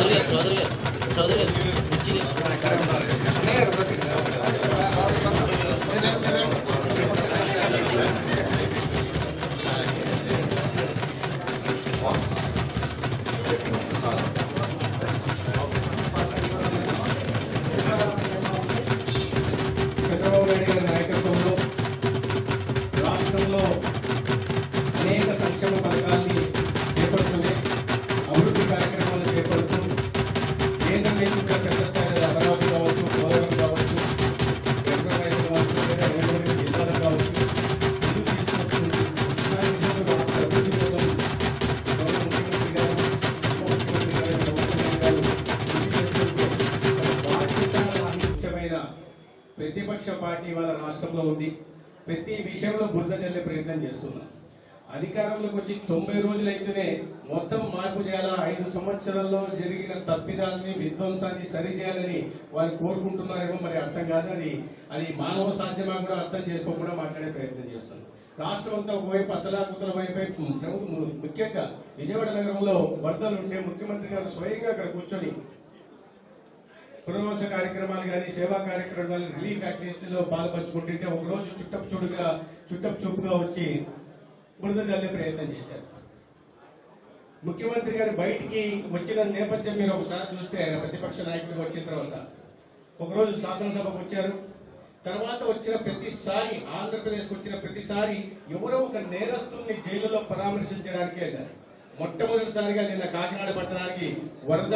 చౌదరి గారు చౌదరి బురద చల్లే ప్రయత్నం చేస్తున్నాం. అధికారంలోకి వచ్చి తొంభై రోజులైతేనే మొత్తం మార్పు చేయాలా? ఐదు సంవత్సరాల్లో జరిగిన తప్పిదాన్ని విధ్వంసాన్ని సరిచేయాలని వారు కోరుకుంటున్నారేమో మరి అర్థం కాదు. అది అది మానవ సాధ్యమా కూడా అర్థం చేసుకోకుండా మాట్లాడే ప్రయత్నం చేస్తున్నాం. రాష్ట్రం అంతా ఒకవైపు అతలాకుతల వైపు ముఖ్యంగా విజయవాడ నగరంలో వరదలు ఉంటే ముఖ్యమంత్రి గారు స్వయంగా అక్కడ కూర్చొని పునర్వాస కార్యక్రమాలు కానీ సేవా కార్యక్రమాలు రిలీఫ్ యాక్టివిటీలో పాల్పంచుకుంటుంటే ఒక రోజు చుట్టపు చూడుగా చుట్టపు చూపుగా వచ్చి బురద చల్లే ప్రయత్నం చేశారు. ముఖ్యమంత్రి గారు బయటికి వచ్చిన నేపథ్యం మీరు ఒకసారి చూస్తే ఆయన ప్రతిపక్ష నాయకుడిగా వచ్చిన తర్వాత ఒకరోజు శాసనసభకు వచ్చారు. తర్వాత వచ్చిన ప్రతిసారి ఆంధ్రప్రదేశ్కి వచ్చిన ప్రతిసారి ఎవరో ఒక నేరస్తుల్ని జైలులో పరామర్శించడానికి వెళ్ళారు. మొట్టమొదటిసారిగా నిన్న కాకినాడ పట్టణానికి వరద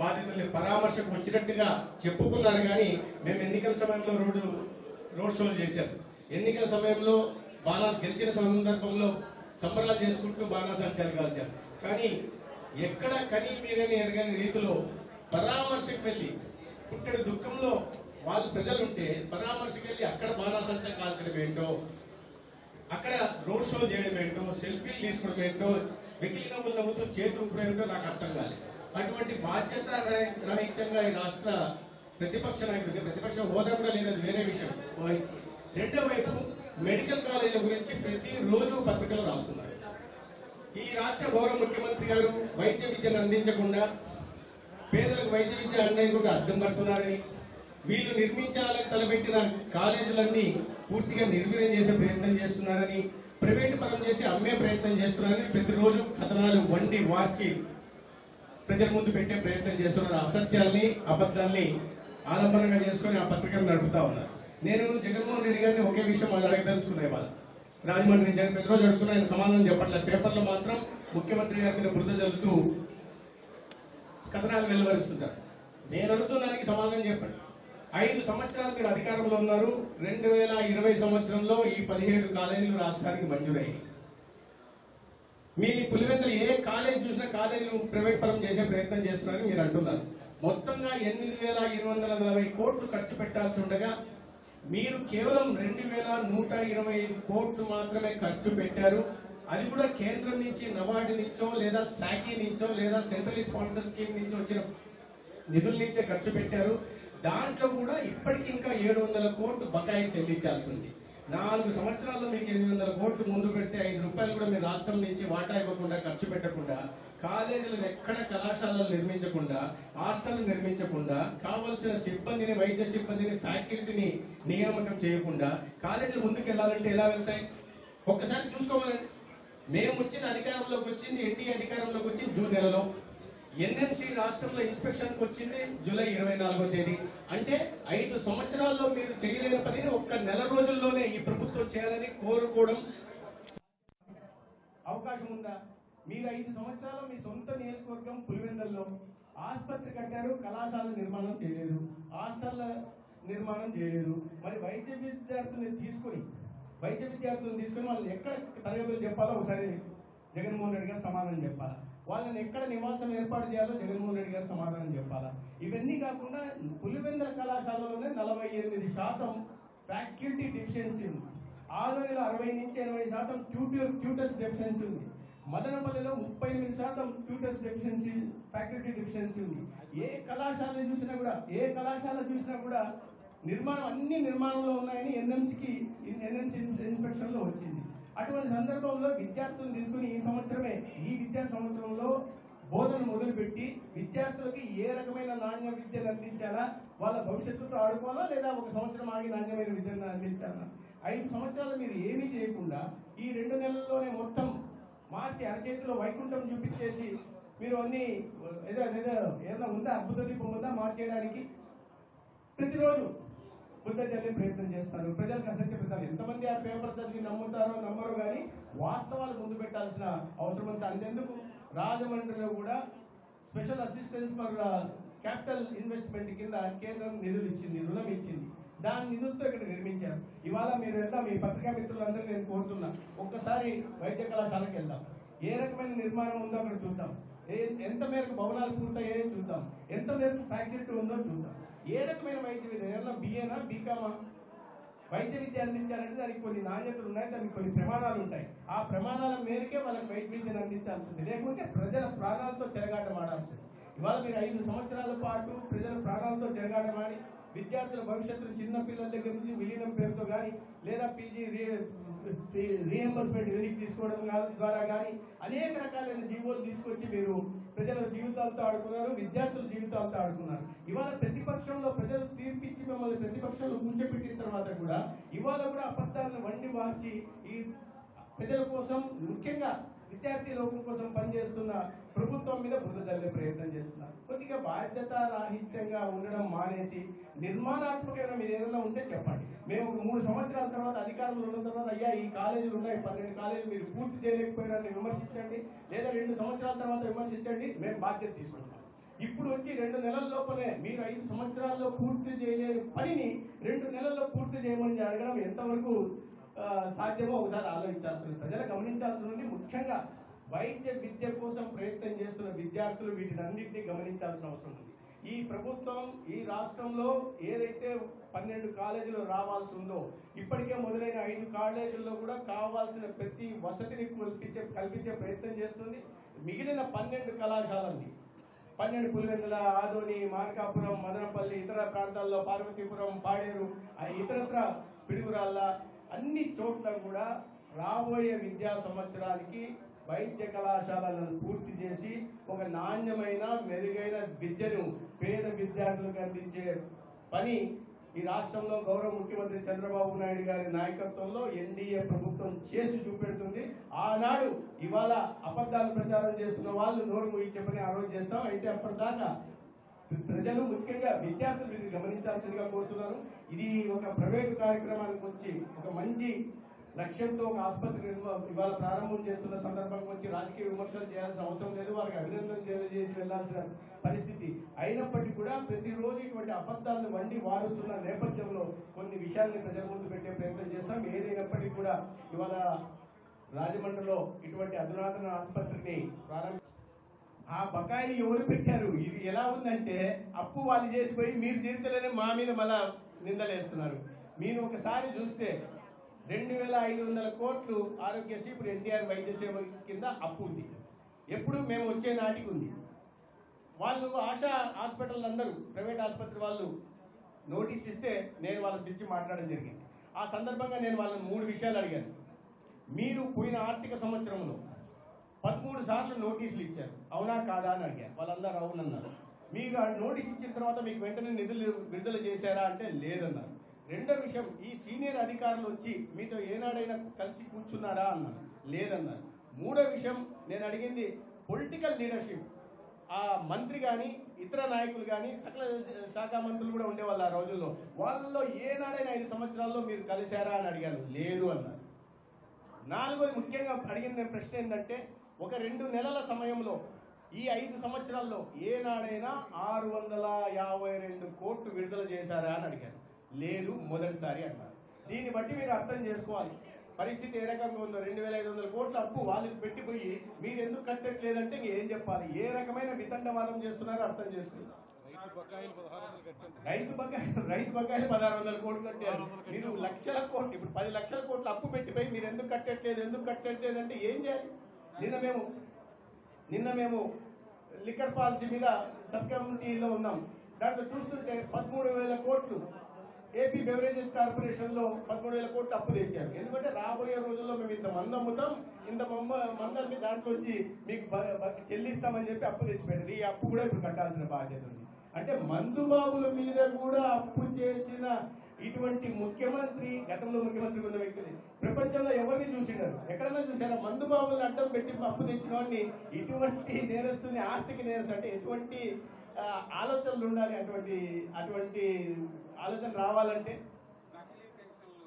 బాధితుల్ని పరామర్శకు వచ్చినట్టుగా చెప్పుకున్నారు కానీ మేము ఎన్నికల సమయంలో రోడ్డు రోడ్ షోలు చేశాం. ఎన్నికల సమయంలో బాగా గెలిచిన సందర్భంలో సంబరాలు చేసుకుంటూ బాణాసంచాలు కాల్చారు కానీ ఎక్కడ కనీ మీరని ఎరగని రీతిలో పరామర్శకు వెళ్ళి పుట్టడి దుఃఖంలో వాళ్ళు ప్రజలుంటే పరామర్శకు వెళ్ళి అక్కడ బాణాసంచం కాల్చడం ఏంటో అక్కడ రోడ్ షో చేయడం ఏంటో సెల్ఫీలు తీసుకోవడం ఏంటో వెకిలి నవ్వులు నవ్వుతూ చేతి ఊపడం ఏంటో నాకు అర్థం కాలేదు. అటువంటి బాధ్యత రహితంగా ఈ రాష్ట్ర ప్రతిపక్ష నాయకుడికి ప్రతిపక్ష హోదా కూడా లేదు వేరే విషయం. రెండో వైపు మెడికల్ కాలేజీల గురించి ప్రతి రోజు పత్రికలు రాస్తున్నారు. ఈ రాష్ట్ర గౌరవ ముఖ్యమంత్రి గారు వైద్య విద్యను అందించకుండా పేదలకు వైద్య విద్య అందేందుకు అర్థం పడుతున్నారని వీళ్ళు నిర్మించాలని తలపెట్టిన కాలేజీలన్నీ పూర్తిగా నిర్వీర్యం చేసే ప్రయత్నం చేస్తున్నారని ప్రైవేటు పరం చేసి అమ్మే ప్రయత్నం చేస్తున్నారని ప్రతిరోజు కథనాలు వండి వార్చి ప్రజల ముందు పెట్టే ప్రయత్నం చేస్తున్నారు. అసత్యాల్ని అబద్ధాల్ని ఆలంబనంగా చేసుకుని ఆ పత్రికను నడుపుతా ఉన్నారు. నేను జగన్మోహన్ రెడ్డి గారిని ఒకే విషయం వాళ్ళు అడగదలుచుకునే వాళ్ళు. రాజమండ్రి నుంచి ఆయన ప్రతిరోజు అడుగుతున్నా ఆయన సమాధానం చెప్పట్లేదు పేపర్లో మాత్రం ముఖ్యమంత్రి గారి మీద బురద జల్లుతూ కథనాలు వెలువరుస్తుంటారు నేను అడుగుతున్నానికి సమాధానం చెప్పండి. ఐదు సంవత్సరాలు మీరు అధికారంలో ఉన్నారు. రెండు వేల ఇరవై సంవత్సరంలో ఈ పదిహేడు కాలేజీలు రాష్ట్రానికి మంజూరయ్యాయి. మీ పులివెందులు ఏ కాలేజ్ చూసినా కాలేజీలు ప్రైవేట్ పరం చేసే ప్రయత్నం చేస్తున్నారని మీరు అంటున్నారు. మొత్తంగా ఎనిమిది వేల ఇరవై వందల నలభై కోట్లు ఖర్చు పెట్టాల్సి ఉండగా మీరు కేవలం రెండు వేల నూట ఇరవై ఐదు కోట్లు మాత్రమే ఖర్చు పెట్టారు. అది కూడా కేంద్రం నుంచి నవార్డు నుంచో లేదా శాఖీ నుంచో లేదా సెంట్రల్ స్పాన్సర్ స్కీమ్ నుంచి వచ్చిన నిధుల నుంచే ఖర్చు పెట్టారు. దాంట్లో కూడా ఇప్పటికి ఇంకా ఏడు వందల కోట్లు బకాయి చెల్లించాల్సి ఉంది. నాలుగు సంవత్సరాల్లో మీకు ఎనిమిది వందల కోట్లు ముందు పెడితే ఐదు రూపాయలు కూడా మీ రాష్ట్రం నుంచి వాటా ఇవ్వకుండా ఖర్చు పెట్టకుండా కాలేజీలను ఎక్కడ కళాశాలలు నిర్మించకుండా హాస్టల్ నిర్మించకుండా కావలసిన సిబ్బందిని వైద్య సిబ్బందిని ఫ్యాకల్టీని నియామకం చేయకుండా కాలేజీలు ముందుకు వెళ్ళాలంటే ఎలా వెళ్తాయి? ఒక్కసారి చూసుకోవాలండి. మేము వచ్చిన అధికారంలోకి వచ్చింది ఎన్డీఏ అధికారంలోకి వచ్చింది జూన్ నెలలో. ఎన్ఎంసీ రాష్ట్రంలో ఇన్స్పెక్షన్ వచ్చింది జూలై ఇరవై నాలుగో తేదీ. అంటే ఐదు సంవత్సరాల్లో మీరు చేయలేని పనిని ఒక్క నెల రోజుల్లోనే ఈ ప్రభుత్వం చేయాలని కోరుకోవడం అవకాశం ఉందా? మీరు ఐదు సంవత్సరాలు మీ సొంత నియోజకవర్గం పులివెందల్లో ఆసుపత్రి కట్టారు కళాశాల నిర్మాణం చేయలేదు హాస్టల్ నిర్మాణం చేయలేదు. మరి వైద్య విద్యార్థుల్ని తీసుకొని వైద్య విద్యార్థులను తీసుకొని వాళ్ళని ఎక్కడ తరగతులు చెప్పాలో ఒకసారి జగన్మోహన్ రెడ్డి గారు సమాధానం చెప్పాలి? వాళ్ళని ఎక్కడ నివాసం ఏర్పాటు చేయాలో జగన్మోహన్ రెడ్డి గారు సమాధానం చెప్పాలా? ఇవన్నీ కాకుండా పులివెందర కళాశాలలోనే నలభై ఎనిమిది శాతం ఫ్యాకల్టీ డెఫిషియన్సీ ఉంది. ఆదోనిలో అరవై నుంచి ఎనభై శాతం ట్యూటర్ ట్యూటర్స్ డెఫిషియన్సీ ఉంది. మదనపల్లిలో ముప్పై ఎనిమిది శాతం ట్యూటర్స్ డెఫిషియన్సీ ఫ్యాకల్టీ డెఫిషియన్సీ ఉంది. ఏ కళాశాల చూసినా కూడా ఏ కళాశాల చూసినా కూడా నిర్మాణం అన్ని నిర్మాణంలో ఉన్నాయని ఎన్ఎంసీకి ఎన్ఎంసీ ఇన్స్పెక్షన్లో వచ్చింది. అటువంటి సందర్భంలో విద్యార్థులను తీసుకుని ఈ సంవత్సరమే ఈ విద్యా సంవత్సరంలో బోధన మొదలుపెట్టి విద్యార్థులకి ఏ రకమైన నాణ్య విద్యను అందించాలా వాళ్ళ భవిష్యత్తుతో ఆడుకోవాలా లేదా ఒక సంవత్సరం ఆగి నాణ్యమైన విద్యను అందించాలా? ఐదు సంవత్సరాలు మీరు ఏమీ చేయకుండా ఈ రెండు నెలల్లోనే మొత్తం మార్చి అరచేతిలో వైకుంఠం చూపించేసి మీరు అన్ని ఏదో ఏదో ఏదైనా ఉందా? అద్భుత దీపం ఉందా మార్చేయడానికి? ప్రతిరోజు బుద్ధ ప్రయత్నం చేస్తారు. ప్రజలకు అసత్య పెడతారు ఎంతమంది ఆ పేపర్ చదివి నమ్ముతారో నమ్మరు కానీ వాస్తవాలు ముందు పెట్టాల్సిన అవసరం అంతా అంతెందుకు? రాజమండ్రిలో కూడా special assistance for capital investment కింద కేంద్రం నిధులు ఇచ్చింది రుణం ఇచ్చింది. దాని నిధులతో ఇక్కడ నిర్మించారు. ఇవాళ మీరు వెళ్దాం మీ పత్రికా మిత్రులందరూ నేను కోరుతున్నా. ఒక్కసారి వైద్య కళాశాలకు వెళ్దాం. ఏ రకమైన నిర్మాణం ఉందో అక్కడ చూద్దాం. ఏ- ఎంత మేరకు భవనాలు పూర్తయ్యాయో చూద్దాం. ఎంత మేరకు ఫ్యాకల్టీ ఉందో చూద్దాం. ఏ రకమైన వైద్య విద్య ఏమన్నా బిఏనా బీకామా వైద్య విద్య అందించాలంటే దానికి కొన్ని నాణ్యతలు ఉన్నాయి దానికి కొన్ని ప్రమాణాలు ఉంటాయి. ఆ ప్రమాణాల మేరకే వాళ్ళకి వైద్య విద్యను అందించాల్సి ఉంది లేకుంటే ప్రజల ప్రాణాలతో చెరగాటం ఆడాల్సింది. ఇవాళ మీరు ఐదు సంవత్సరాల పాటు ప్రజల ప్రాణాలతో చెరగాటం ఆడి విద్యార్థుల భవిష్యత్తును చిన్న పిల్లల దగ్గర నుంచి విలీనం పేరుతో కానీ లేదా పీజీ రీఎంబర్స్మెంట్ వెనక్కి తీసుకోవడం ద్వారా కానీ అనేక రకాలైన జీవోలు తీసుకొచ్చి మీరు ప్రజల జీవితాలతో ఆడుకున్నారు విద్యార్థుల జీవితాలతో ఆడుకున్నారు. ఇవాళ ప్రతిపక్షంలో ప్రజలు తీర్పిచ్చి మిమ్మల్ని ప్రతిపక్షంలో కూర్చోబెట్టిన తర్వాత కూడా ఇవాళ కూడా అబద్ధాలను వండి మార్చి ఈ ప్రజల కోసం ముఖ్యంగా విద్యార్థి లోకం కోసం పనిచేస్తున్న ప్రభుత్వం మీద బురద చల్లే ప్రయత్నం చేస్తున్నారు. కొద్దిగా బాధ్యత రాహిత్యంగా ఉండడం మానేసి నిర్మాణాత్మకమైన మీరు ఏదైనా ఉంటే చెప్పండి. మేము మూడు సంవత్సరాల తర్వాత అధికారంలో ఉన్న తర్వాత అయ్యా ఈ కాలేజీలు ఉన్నాయి పన్నెండు కాలేజీలు మీరు పూర్తి చేయలేకపోయారని విమర్శించండి. లేదా రెండు సంవత్సరాల తర్వాత విమర్శించండి మేము బాధ్యత తీసుకుంటాం. ఇప్పుడు వచ్చి రెండు నెలల లోపలే మీరు ఐదు సంవత్సరాల్లో పూర్తి చేయలేని పనిని రెండు నెలల్లో పూర్తి చేయమని అడగడం ఎంతవరకు సాధ్యమో ఒకసారి ఆలోచించాల్సి ఉంది ప్రజలు గమనించాల్సి ఉంది ముఖ్యంగా వైద్య విద్య కోసం ప్రయత్నం చేస్తున్న విద్యార్థులు వీటినన్నింటినీ గమనించాల్సిన అవసరం ఉంది. ఈ ప్రభుత్వం ఈ రాష్ట్రంలో ఏదైతే పన్నెండు కాలేజీలు రావాల్సి ఉందో ఇప్పటికే మొదలైన ఐదు కాలేజీల్లో కూడా కావాల్సిన ప్రతి వసతిని కల్పించే కల్పించే ప్రయత్నం చేస్తుంది. మిగిలిన పన్నెండు కళాశాలల్ని పన్నెండు పులివెందుల ఆదోని మార్కాపురం మదనపల్లి ఇతర ప్రాంతాల్లో పార్వతీపురం పాడేరు ఇతరత్ర పిడుగురాళ్ళ అన్ని చోట్ల కూడా రాబోయే విద్యా సంవత్సరానికి వైద్య కళాశాలను పూర్తి చేసి ఒక నాణ్యమైన మెరుగైన విద్యను పేద విద్యార్థులకు అందించే పని ఈ రాష్ట్రంలో గౌరవ ముఖ్యమంత్రి చంద్రబాబు నాయుడు గారి నాయకత్వంలో ఎన్డీఏ ప్రభుత్వం చేసి చూపెడుతుంది. ఆనాడు ఇవాళ అబద్ధాలు ప్రచారం చేస్తున్న వాళ్ళు నోరు మూయి చెప్పని ఆ రోజు చేస్తాం. అయితే అప్పటిదాకా ప్రజలు ముఖ్యంగా విద్యార్థులు వీటిని గమనించాల్సిందిగా కోరుతున్నాను. ఇది ఒక ప్రైవేటు కార్యక్రమానికి వచ్చి ఒక మంచి లక్ష్యంతో ఒక ఆసుపత్రి ఇవాళ ప్రారంభం చేస్తున్న సందర్భంగా వచ్చి రాజకీయ విమర్శలు చేయాల్సిన అవసరం లేదు. వారికి అభినందనలు తెలియజేసి వెళ్ళాల్సిన పరిస్థితి అయినప్పటికీ కూడా ప్రతిరోజు ఇటువంటి అబద్ధాలను వండి వారుస్తున్న నేపథ్యంలో కొన్ని విషయాల్ని ప్రజల ముందు పెట్టే ప్రయత్నం చేస్తాం. ఏదైనప్పటికీ కూడా ఇవాళ రాజమండ్రిలో ఇటువంటి అధునాతన ఆసుపత్రిని ప్రారంభ ఆ బకాయిలు ఎవరు పెట్టారు? ఇది ఎలా ఉందంటే అప్పు వాళ్ళు చేసిపోయి మీరు తీర్చలేని మా మీద మళ్ళా నిందలేస్తున్నారు. మీరు ఒకసారి చూస్తే రెండు వేల ఐదు వందల కోట్లు ఆరోగ్యశ్రీ ఇప్పుడు ఎన్టీఆర్ వైద్య సేవ కింద అప్పు ఉంది. ఎప్పుడు మేము వచ్చే నాటికి ఉంది. వాళ్ళు ఆశా హాస్పిటల్ అందరూ ప్రైవేట్ ఆసుపత్రి వాళ్ళు నోటీస్ ఇస్తే నేను వాళ్ళని పిలిచి మాట్లాడడం జరిగింది. ఆ సందర్భంగా నేను వాళ్ళని మూడు విషయాలు అడిగాను. మీరు పోయిన ఆర్థిక సంవత్సరంలో పదమూడు సార్లు నోటీసులు ఇచ్చారు. అవునా కాదా అని అడిగారు. వాళ్ళందరూ అవునన్నారు మీకు నోటీస్ ఇచ్చిన తర్వాత మీకు వెంటనే నిధులు విడుదల చేశారా అంటే లేదన్నారు. రెండో విషయం ఈ సీనియర్ అధికారులు వచ్చి మీతో ఏనాడైనా కలిసి కూర్చున్నారా అన్నారు. లేదన్నారు. మూడో విషయం నేను అడిగింది పొలిటికల్ లీడర్షిప్. ఆ మంత్రి కానీ ఇతర నాయకులు కానీ సకల శాఖ మంత్రులు కూడా ఉండేవాళ్ళు ఆ రోజుల్లో. వాళ్ళలో ఏనాడైనా ఐదు సంవత్సరాల్లో మీరు కలిశారా అని అడిగాను. లేదు అన్నారు. నాలుగోది ముఖ్యంగా అడిగిన ప్రశ్న ఏంటంటే ఒక రెండు నెలల సమయంలో ఈ ఐదు సంవత్సరాల్లో ఏనాడైనా ఆరు వందల యాభై రెండు కోట్లు విడుదల చేశారా అని అడిగాను లేదు మొదటిసారి అన్నారు. దీన్ని బట్టి మీరు అర్థం చేసుకోవాలి. పరిస్థితి ఏ రకంగా ఉందో రెండు వేల ఐదు వందల కోట్ల అప్పు వాళ్ళకి పెట్టిపోయి మీరు ఎందుకు కట్టట్లేదంటే ఏం చెప్పాలి? ఏ రకమైన వితండవాదం చేస్తున్నారో అర్థం చేసుకుంటాం రైతు బకాయిలు రైతు బకాయిలు పదహారు వందల కోట్లు కట్టారు. మీరు లక్షల కోట్లు ఇప్పుడు పది లక్షల కోట్లు అప్పు పెట్టిపోయి మీరు ఎందుకు కట్టట్లేదు ఎందుకు కట్టట్లేదు అంటే ఏం చేయాలి? నిన్న మేము నిన్న మేము లిక్కర్ పాలసీ మీద సబ్ కమిటీలో ఉన్నాం. దాంట్లో చూస్తుంటే పదమూడు వేల కోట్లు ఏపీ బెవరేజెస్ కార్పొరేషన్లో పదమూడు వేల కోట్లు అప్పు తెచ్చారు. ఎందుకంటే రాబోయే రోజుల్లో మేము ఇంత మంది అమ్ముతాం ఇంత మమ్మ- దాంట్లో వచ్చి మీకు చెల్లిస్తామని చెప్పి అప్పు తెచ్చిపెట్టారు. ఈ అప్పు కూడా ఇప్పుడు కట్టాల్సిన బాధ్యత ఉంది. అంటే మందు బాబుల మీద కూడా అప్పు చేసిన ఇటువంటి ముఖ్యమంత్రి గతంలో ముఖ్యమంత్రి ఉన్న వ్యక్తులు ప్రపంచంలో ఎవరిని చూసినారు? ఎక్కడన్నా చూసారా మందు బాబులను అడ్డం పెట్టి అప్పు తెచ్చిన వాడిని ఇటువంటి నేరస్తుని ఆర్థిక నేరస్తు అంటే ఎటువంటి ఆలోచనలు ఉండాలి? అటువంటి అటువంటి ఆలోచన రావాలంటే నకిలీ పెన్షన్లు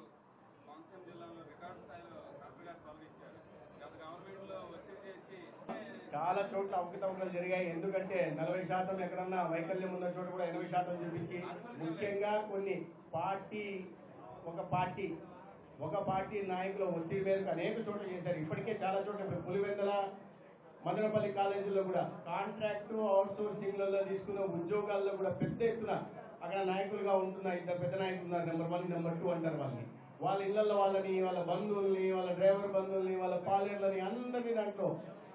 కోనసీమ జిల్లాలో రికార్డు స్థాయిలో కలెక్టర్ గారు తొలగించారు గత గవర్నమెంట్లో ఒత్తిడి చేసి చాలా చోట్ల అవకతవకలు జరిగాయి. ఎందుకంటే నలభై శాతం ఎక్కడన్నా వైకల్యం ఉన్న చోట కూడా ఎనభై శాతం చూపించి ముఖ్యంగా కొన్ని పార్టీ ఒక పార్టీ ఒక పార్టీ నాయకుల ఒత్తిడి మేరకు అనేక చోట్ల చేశారు. ఇప్పటికే చాలా చోట్ల ఇప్పుడు పులివెందల మదనపల్లి కాలేజీలో కూడా కాంట్రాక్టు అవుట్ సోర్సింగ్లలో తీసుకున్న ఉద్యోగాల్లో కూడా పెద్ద ఎత్తున అక్కడ నాయకులుగా ఉంటున్న ఇద్దరు పెద్ద నాయకులు ఉన్నారు. నెంబర్ వన్ నెంబర్ టూ అంటారు వాళ్ళని. వాళ్ళ ఇళ్ళలో వాళ్ళని వాళ్ళ బంధువుల్ని వాళ్ళ డ్రైవర్ బంధువుల్ని వాళ్ళ పాలేర్లని అందరినీ దాంట్లో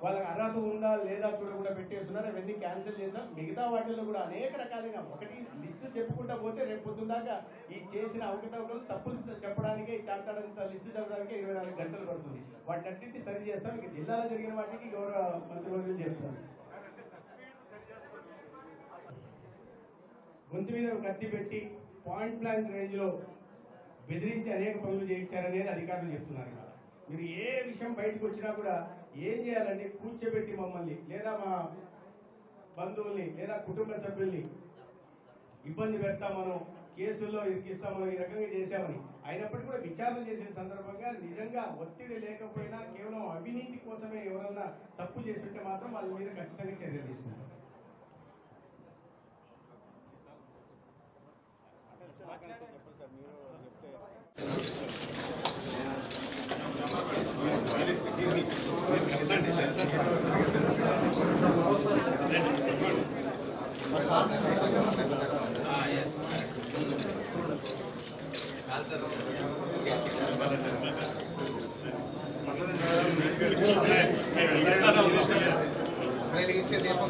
వాళ్ళకి అర్హత ఉందా లేదా చూడకుండా పెట్టేస్తున్నారు. అవన్నీ క్యాన్సిల్ చేశాం. మిగతా వాటిల్లో కూడా అనేక రకాలైన ఒకటి లిస్టు చెప్పుకుంటా పోతే రేపు పొద్దున్న దాకా ఈ చేసిన అవకతవకలు తప్పులు చెప్పడానికే చాటాడంత లిస్టు చెప్పడానికే ఇరవై నాలుగు గంటలు పడుతుంది. వాటినన్నింటినీ సరి చేస్తాం. ఇక జిల్లాలో జరిగిన వాటికి గౌరవ మంత్రివర్యులు చెప్తాను గొంతు మీద కత్తి పెట్టి పాయింట్ బ్లాంక్ రేంజ్లో బెదిరించి అనేక పనులు చేయించారనేది అధికారులు చెప్తున్నారు ఇవాళ. మీరు ఏ విషయం బయటకు వచ్చినా కూడా ఏం చేయాలంటే కూర్చోబెట్టి మమ్మల్ని లేదా మా బంధువుల్ని లేదా కుటుంబ సభ్యుల్ని ఇబ్బంది పెడతామనో కేసుల్లో ఇరికిస్తామనో ఈ రకంగా చేశామని అయినప్పటికీ కూడా విచారణ చేసిన సందర్భంగా నిజంగా ఒత్తిడి లేకపోయినా కేవలం అవినీతి కోసమే ఎవరన్నా తప్పు చేస్తుంటే మాత్రం వాళ్ళ మీద ఖచ్చితంగా చర్యలు తీసుకుంటారు కలిగించే దీపం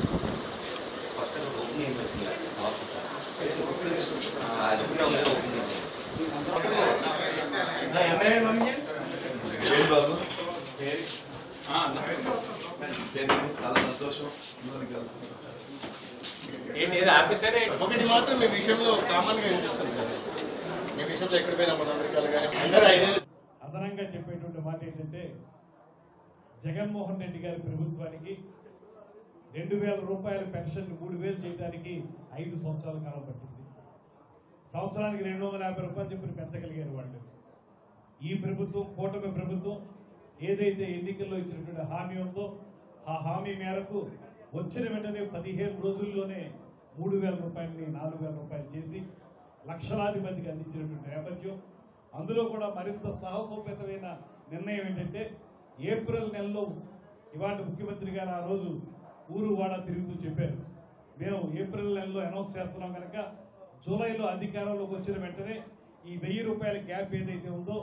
బాబు. చాలా సంతోషం మిమ్మల్ని కలుస్తున్నాను ఒకటి మాత్రం మీ విషయంలో కామన్గా వినిపిస్తుంది. సార్ మీ విషయంలో ఎక్కడ పోయినా మన కానీ అదనంగా చెప్పేటువంటి మాట ఏంటంటే జగన్మోహన్ రెడ్డి గారి ప్రభుత్వానికి రెండు వేల రూపాయల పెన్షన్ మూడు వేలు చేయడానికి ఐదు సంవత్సరాల కాలం పట్టింది. సంవత్సరానికి రెండు వందల యాభై రూపాయలు చెప్పి పెంచగలిగారు వాళ్ళు. ఈ ప్రభుత్వం కూటమి ప్రభుత్వం ఏదైతే ఎన్నికల్లో ఇచ్చినటువంటి హామీ ఉందో ఆ హామీ మేరకు వచ్చిన వెంటనే పదిహేను రోజుల్లోనే మూడు వేల రూపాయలని నాలుగు వేల రూపాయలు చేసి లక్షలాది మందికి అందించినటువంటి నేపథ్యం. అందులో కూడా మరింత సాహసోపేతమైన నిర్ణయం ఏంటంటే ఏప్రిల్ నెలలో ఇవాళ ముఖ్యమంత్రి గారు ఆ రోజు ఊరు వాడ తిరుగుతూ చెప్పారు. మేము ఏప్రిల్ నెలలో అనౌన్స్ చేస్తున్నాం కనుక జూలైలో అధికారంలోకి వచ్చిన వెంటనే ఈ వెయ్యి రూపాయల గ్యాప్ ఏదైతే ఉందో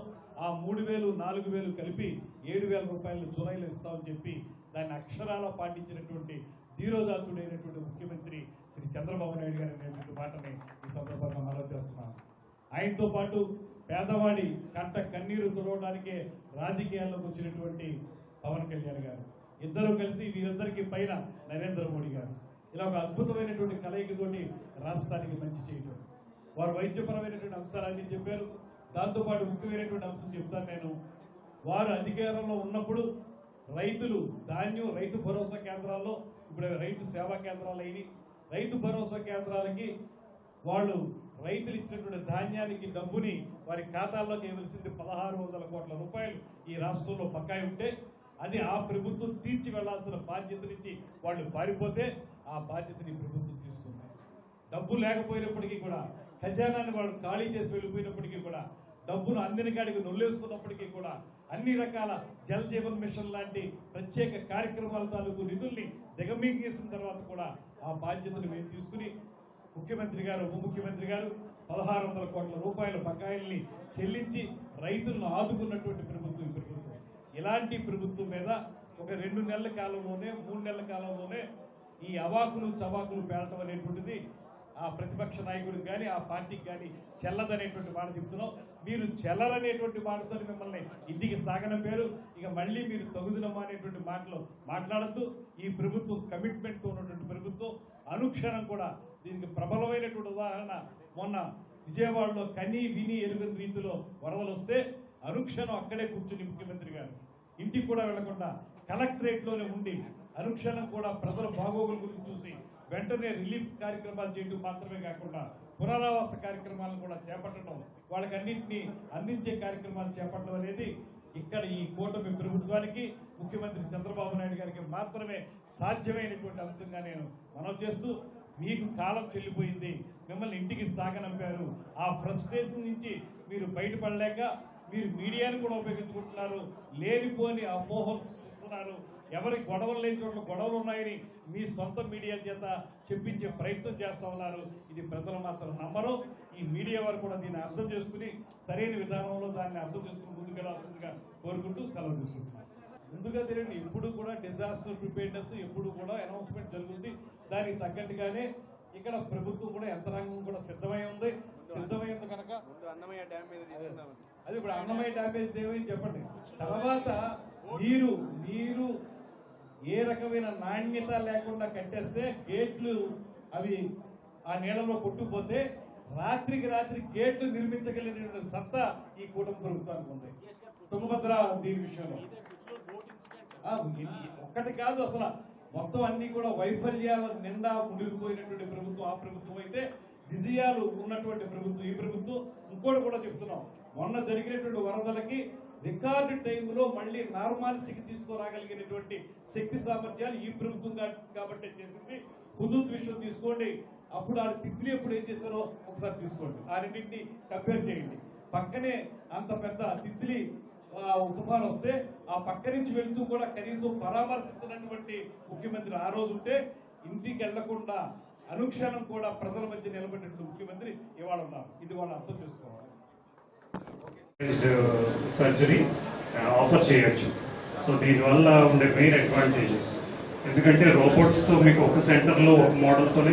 ఆ మూడు వేలు నాలుగు వేలు కలిపి ఏడు వేల రూపాయలు జూలైలో ఇస్తామని చెప్పి దాన్ని అక్షరాల పాటించినటువంటి ధీరోదాతుడైనటువంటి ముఖ్యమంత్రి శ్రీ చంద్రబాబు నాయుడు గారు అనేటువంటి మాటని ఈ సందర్భంగా మనం చేస్తున్నాను ఆయనతో పాటు పేదవాడి కంట కన్నీరు తుడవడానికే రాజకీయాల్లోకి వచ్చినటువంటి పవన్ కళ్యాణ్ గారు. ఇద్దరు కలిసి వీరందరికీ పైన నరేంద్ర మోడీ గారు. ఇలా ఒక అద్భుతమైనటువంటి కలయికతోటి రాష్ట్రానికి మంచి చేయటం. వారు వైద్యపరమైనటువంటి అంశాలన్నీ చెప్పారు. దాంతోపాటు ముఖ్యమైనటువంటి అంశం చెప్తాను నేను. వారు అధికారంలో ఉన్నప్పుడు రైతులు ధాన్యం రైతు భరోసా కేంద్రాల్లో ఇప్పుడు రైతు సేవా కేంద్రాలు అయినాయి. రైతు భరోసా కేంద్రాలకి వాళ్ళు రైతులు ఇచ్చినటువంటి ధాన్యానికి డబ్బుని వారి ఖాతాల్లో ఇవ్వాల్సింది పదహారు వందల కోట్ల రూపాయలు ఈ రాష్ట్రంలో బకాయి ఉంటే అది ఆ ప్రభుత్వం తీర్చి వెళ్ళాల్సిన బాధ్యత నుంచి వాళ్ళు పారిపోతే ఆ బాధ్యతని ప్రభుత్వం తీసుకున్నాయి డబ్బు లేకపోయినప్పటికీ కూడా ఖజానాన్ని వాళ్ళు ఖాళీ చేసి వెళ్ళిపోయినప్పటికీ కూడా డబ్బును అందిన కాడికి నొల్లేసుకున్నప్పటికీ కూడా అన్ని రకాల జల్ జీవన్ మిషన్ లాంటి ప్రత్యేక కార్యక్రమాల తాలూకు నిధుల్ని దిగమీగేసిన తర్వాత కూడా ఆ బాధ్యతను మేము తీసుకుని ముఖ్యమంత్రి గారు ఉప ముఖ్యమంత్రి గారు పదహారు వందల కోట్ల రూపాయల బకాయిల్ని చెల్లించి రైతులను ఆదుకున్నటువంటి ప్రభుత్వం ఈ ప్రభుత్వం. ఇలాంటి ప్రభుత్వం మీద ఒక రెండు నెలల కాలంలోనే మూడు నెలల కాలంలోనే ఈ అవాకులు చవాకులు పేరటం అనేటువంటిది ఆ ప్రతిపక్ష నాయకుడికి కానీ ఆ పార్టీకి కానీ చెల్లదనేటువంటి మాట చెప్తున్నాం. మీరు చెల్లరనేటువంటి మాటతో మిమ్మల్ని ఇంటికి సాగనంపారు. ఇక మళ్ళీ మీరు తగుదనమా అనేటువంటి మాటలు మాట్లాడద్దు. ఈ ప్రభుత్వం కమిట్మెంట్తో ఉన్నటువంటి ప్రభుత్వం అనుక్షణం కూడా దీనికి ప్రబలమైనటువంటి ఉదాహరణ మొన్న విజయవాడలో కని విని ఎరుగని రీతిలో వరదలు వస్తే అనుక్షణం అక్కడే కూర్చుని ముఖ్యమంత్రి గారు ఇంటికి కూడా వెళ్ళకుండా కలెక్టరేట్లోనే ఉండి అనుక్షణం కూడా ప్రజల బాగోగుల గురించి చూసి వెంటనే రిలీఫ్ కార్యక్రమాలు చేయడం మాత్రమే కాకుండా పునరావాస కార్యక్రమాలను కూడా చేపట్టడం వాళ్ళకన్నింటినీ అందించే కార్యక్రమాలు చేపట్టడం అనేది ఇక్కడ ఈ కూటమి ప్రభుత్వానికి ముఖ్యమంత్రి చంద్రబాబు నాయుడు గారికి మాత్రమే సాధ్యమైనటువంటి అంశంగా నేను మనం చేస్తూ మీకు కాలం చెల్లిపోయింది. మిమ్మల్ని ఇంటికి సాగనంపారు. ఆ ఫ్రస్ట్రేషన్ నుంచి మీరు బయటపడలేక మీరు మీడియాను కూడా ఉపయోగించుకుంటున్నారు. లేనిపోని అపోహలు సృష్టిస్తున్నారు. ఎవరికి గొడవలు లేని చోట్ల గొడవలు ఉన్నాయని మీ సొంత మీడియా చేత చెప్పించే ప్రయత్నం చేస్తా ఉన్నారు. ఇది ప్రజలు మాత్రం నమ్మరు. ఈ మీడియా వారు కూడా దీన్ని అర్థం చేసుకుని సరైన విధానంలో దాన్ని అర్థం చేసుకుని ముందుకెళ్ళాల్సిందిగా కోరుకుంటూ సెలవు తీసుకుంటున్నారు ముందుగా తెలియండి ఎప్పుడు కూడా డిజాస్టర్ ప్రిపేర్నెస్ ఎప్పుడు కూడా అనౌన్స్మెంట్ జరుగుతుంది దానికి తగ్గట్టుగానే ఇక్కడ ప్రభుత్వం కూడా యంత్రాంగం కూడా సిద్ధమై ఉంది. సిద్ధమై ఉంది కనుక అన్నమయ్య డ్యామ్ మీద అది. ఇప్పుడు అన్నమయ్య డ్యామేజ్ ఏమైంది చెప్పండి. తర్వాత మీరు మీరు ఏ రకమైన నాణ్యత లేకుండా కట్టేస్తే గేట్లు అవి ఆ నీళ్ళలో కొట్టుకుపోతే రాత్రికి రాత్రి గేట్లు నిర్మించగలిగినటువంటి సత్తా ఈ కూటమి ప్రభుత్వానికి ఉంది. తుంగభద్ర దీని విషయంలో. ఒక్కటి కాదు అసలు. మొత్తం అన్ని కూడా వైఫల్యాల నిండా మునిగిపోయినటువంటి ప్రభుత్వం ఆ ప్రభుత్వం అయితే విజయాలు ఉన్నటువంటి ప్రభుత్వం ఈ ప్రభుత్వం. ఇంకోటి కూడా చెప్తున్నాం. మొన్న జరిగినటువంటి వరదలకి రికార్డు టైంలో మళ్ళీ నార్మాలిటీకి తీసుకురాగలిగినటువంటి శక్తి సామర్థ్యాలు ఈ ప్రభుత్వం కాబట్టి చేసింది. హుదూత్ విషయం తీసుకోండి. అప్పుడు ఆ తిత్లీ ఎప్పుడు ఏం చేశారో ఒకసారి తీసుకోండి. ఆ రెండింటిని కంపేర్ చేయండి. పక్కనే అంత పెద్ద తిత్లీ తుఫాన్ వస్తే ఆ పక్క నుంచి వెళ్తూ కూడా కనీసం పరామర్శించినటువంటి ముఖ్యమంత్రి ఆ రోజు ఉంటే ఇంటికి వెళ్ళకుండా అనుక్షణం కూడా ప్రజల మధ్య నిలబడినట్టు ముఖ్యమంత్రి ఇవాళ ఉన్నారు. ఇది వాళ్ళు అర్థం చేసుకోవాలి. సర్జరీ ఆఫర్ చేయొచ్చు. సో దీనివల్ల ఉండే మెయిన్ అడ్వాంటేజెస్ ఎందుకంటే రోబోట్స్తో మీకు ఒక సెంటర్లో ఒక మోడల్తోనే